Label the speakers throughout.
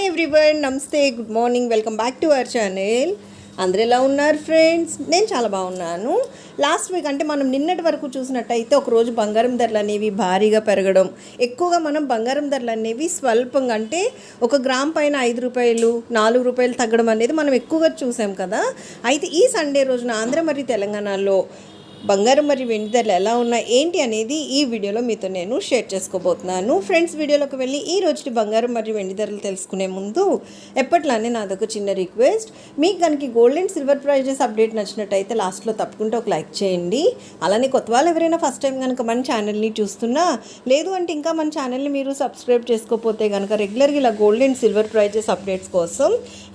Speaker 1: Hi everyone నమస్తే good morning welcome back to our channel అందరు ఎలా ఉన్నారు ఫ్రెండ్స్ నేను చాలా బాగున్నాను. లాస్ట్ వీక్ అంటే మనం నిన్నటి వరకు చూసినట్టయితే ఒక రోజు బంగారం ధరలు అనేవి భారీగా పెరగడం ఎక్కువగా మనం బంగారం ధరలు అనేవి స్వల్పంగా అంటే ఒక గ్రామ్ పైన ఐదు రూపాయలు నాలుగు రూపాయలు తగ్గడం అనేది మనం ఎక్కువగా చూసాం కదా. అయితే ఈ సండే రోజున ఆంధ్ర మరియు తెలంగాణలో బంగారం మరియు వెండి ధరలు ఎలా ఉన్నాయి ఏంటి అనేది ఈ వీడియోలో మీతో నేను షేర్ చేసుకోబోతున్నాను. ఫ్రెండ్స్ వీడియోలోకి వెళ్ళి ఈ రోజు బంగారం మరియు వెండి ధరలు తెలుసుకునే ముందు ఎప్పట్లానే నాదొక చిన్న రిక్వెస్ట్. మీకు కనుక gold and silver prizes update నచ్చినట్టయితే లాస్ట్లో తప్పకుండా ఒక లైక్ చేయండి. అలానే కొత్త వాళ్ళు ఎవరైనా ఫస్ట్ టైం కనుక మన ఛానల్ని చూస్తున్నా లేదు అంటే ఇంకా మన ఛానల్ని మీరు సబ్స్క్రైబ్ చేసుకోకపోతే కనుక రెగ్యులర్గా ఇలా gold and silver prizes updates కోసం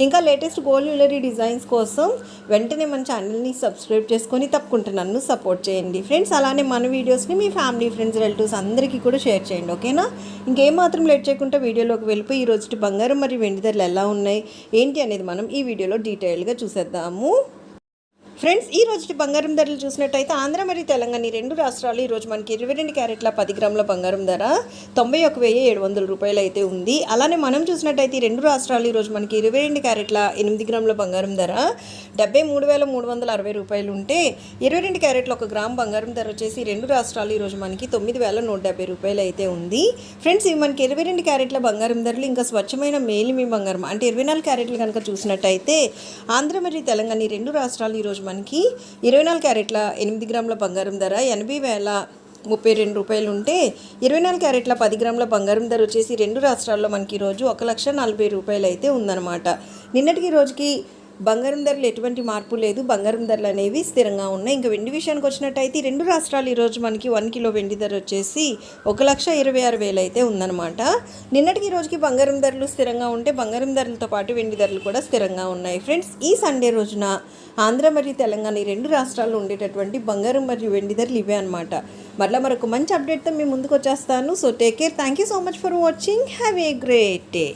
Speaker 1: ఇంకా లేటెస్ట్ గోల్డ్ జ్యువెలరీ డిజైన్స్ కోసం వెంటనే మన ఛానల్ని సబ్స్క్రైబ్ చేసుకొని తప్పకుండా నన్ను సపోర్ట్ చేయండి. ఫ్రెండ్స్ అలానే మన వీడియోస్ని మీ ఫ్యామిలీ ఫ్రెండ్స్ రిలేటివ్స్ అందరికీ కూడా షేర్ చేయండి ఓకేనా? ఇంకేం మాత్రం లేట్ చేయకుండా వీడియోలోకి వెళ్ళిపోయి ఈ రోజు బంగారం మరియు వెండి ధరలు ఎలా ఉన్నాయి ఏంటి అనేది మనం ఈ వీడియోలో డీటెయిల్గా చూసేద్దాము. ఫ్రెండ్స్ ఈ రోజు బంగారం ధరలు చూసినట్టయితే ఆంధ్ర మరియు తెలంగాణ ఈ రెండు రాష్ట్రాలు ఈ రోజు మనకి ఇరవై రెండు క్యారెట్ల పది గ్రాముల బంగారం ధర తొంభై ఒక వెయ్యి ఏడు వందల రూపాయలు అయితే ఉంది. అలానే మనం చూసినట్టయితే ఈ రెండు రాష్ట్రాలు ఈ రోజు మనకి ఇరవై రెండు క్యారెట్ల ఎనిమిది గ్రాముల బంగారం ధర డెబ్బై మూడు వేల మూడు వందల అరవై రూపాయలు ఉంటే ఇరవై రెండు క్యారెట్ల ఒక గ్రామ్ బంగారం ధర వచ్చేసి రెండు రాష్ట్రాలు ఈ రోజు మనకి తొమ్మిది వేల నూట డెబ్బై రూపాయలు అయితే ఉంది. ఫ్రెండ్స్ ఇవి మనకి ఇరవై రెండు క్యారెట్ల బంగారం ధరలు ఇంకా స్వచ్ఛమైన మేలిమి బంగారం అంటే ఇరవై నాలుగు క్యారెట్లు కనుక చూసినట్టయితే ఆంధ్ర మరియు తెలంగాణ ఈ రెండు రాష్ట్రాలు ఈరోజు మనకి ఇరవై నాలుగు క్యారెట్ల ఎనిమిది గ్రాముల బంగారం ధర ఎనభై వేల ముప్పై రెండు రూపాయలు ఉంటే ఇరవై నాలుగు క్యారెట్ల పది గ్రాముల బంగారం ధర వచ్చేసి రెండు రాష్ట్రాల్లో మనకి ఈరోజు ఒక లక్ష నలభై రూపాయలు అయితే ఉందన్నమాట. నిన్నటికి రోజుకి బంగారం ధరలు ఎటువంటి మార్పు లేదు. బంగారం ధరలు అనేవి స్థిరంగా ఉన్నాయి. ఇంకా వెండి విషయానికి వచ్చినట్టయితే రెండు రాష్ట్రాలు ఈరోజు మనకి వన్ కిలో వెండి ధర వచ్చేసి ఒక లక్ష ఇరవై ఆరు వేలు అయితే ఉందన్నమాట. నిన్నటికి రోజుకి బంగారం ధరలు స్థిరంగా ఉంటే బంగారం ధరలతో పాటు వెండి ధరలు కూడా స్థిరంగా ఉన్నాయి. ఫ్రెండ్స్ ఈ సండే రోజున ఆంధ్ర మరియు తెలంగాణ ఈ రెండు రాష్ట్రాల్లో ఉండేటటువంటి బంగారం మరియు వెండి ధరలు ఇవే అనమాట మరలా మరొక మంచి అప్డేట్తో మేము ముందుకు వచ్చేస్తాను. So take care thank you so much for watching have a great day